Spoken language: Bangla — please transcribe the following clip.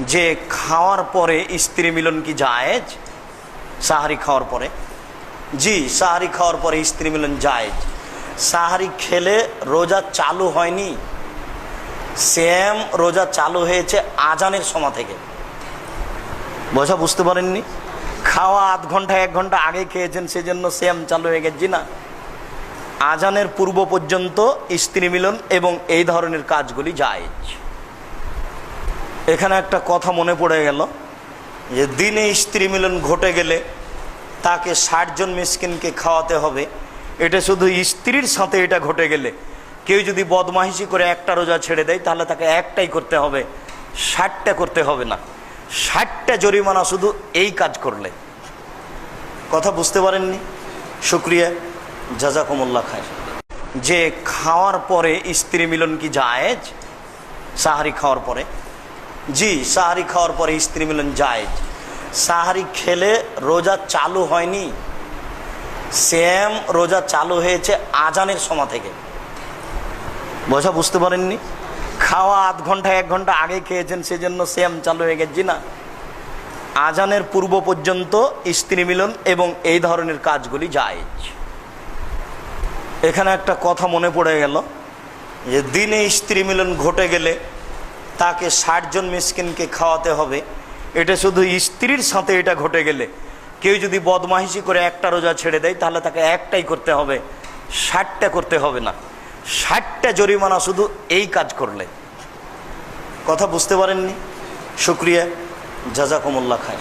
যে খাওয়ার পরে স্ত্রী মিলন কি জায়েজ? সাহারি খাওয়ার পরে। জি, সাহারি খাওয়ার পরে স্ত্রী মিলন জায়েজ। সাহারি খেলে রোজা চালু হয়নি। সেম রোজা চালু হয়েছে আজানের সময় থেকে। বোঝা বুঝতে পারেননি? খাওয়া আধ ঘণ্টা, এক ঘণ্টা আগে খেয়েছেন, সেজন্য সেম চালু হয়ে গেছে না? আজানের পূর্ব পর্যন্ত স্ত্রী মিলন এবং এই ধরনের কাজগুলি জায়েজ। এখানে একটা কথা মনে পড়ে গেল যে দিনে স্ত্রী মিলন ঘটে গেলে তাকে ষাট জন মিসকিনকে খাওয়াতে হবে। এটা শুধু স্ত্রীর সাথে এটা ঘটে গেলে। কেউ যদি বদমাহিসি করে একটা রোজা ছেড়ে দেয়, তাহলে তাকে একটাই করতে হবে, ষাটটা করতে হবে না। ষাটটা জরিমানা শুধু এই কাজ করলে। কথা বুঝতে পারেননি? শুক্রিয়া। জাজাকুমুল্লাহ খায় যে খাওয়ার পরে স্ত্রী মিলন কি জায়েজ? সাহারি খাওয়ার পরে। জি, সাহারি খাওয়ার পরে স্ত্রী মিলন জায়েজ সাহারি খেলে রোজা চালু হয়নি। সেম রোজা চালু হয়েছে আজানের সময় থেকে। বোঝা বুঝতে পারেননি? খাওয়া আধ ঘণ্টা, এক ঘণ্টা আগে খেয়েছেন, সেজন্য সেম চালু হয়ে গেছে। না। আজানের পূর্ব পর্যন্ত স্ত্রী মিলন এবং এই ধরনের কাজগুলি জায়েজ এখানে একটা কথা মনে পড়ে গেল যে, দিনে স্ত্রী মিলন ঘটে গেলে তাকে ষাট জন মিসকিনকে খাওয়াতে হবে। এটা শুধু স্ত্রীর সাথে এটা ঘটে গেলে। কেউ যদি বদমাহিসি করে একটা রোজা ছেড়ে দেয়, তাহলে তাকে একটাই করতে হবে। ষাটটা করতে হবে না। ষাটটা জরিমানা শুধু এই কাজ করলে। কথা বুঝতে পারেননি? শুক্রিয়া। জাজাকুমুল্লাহ খায়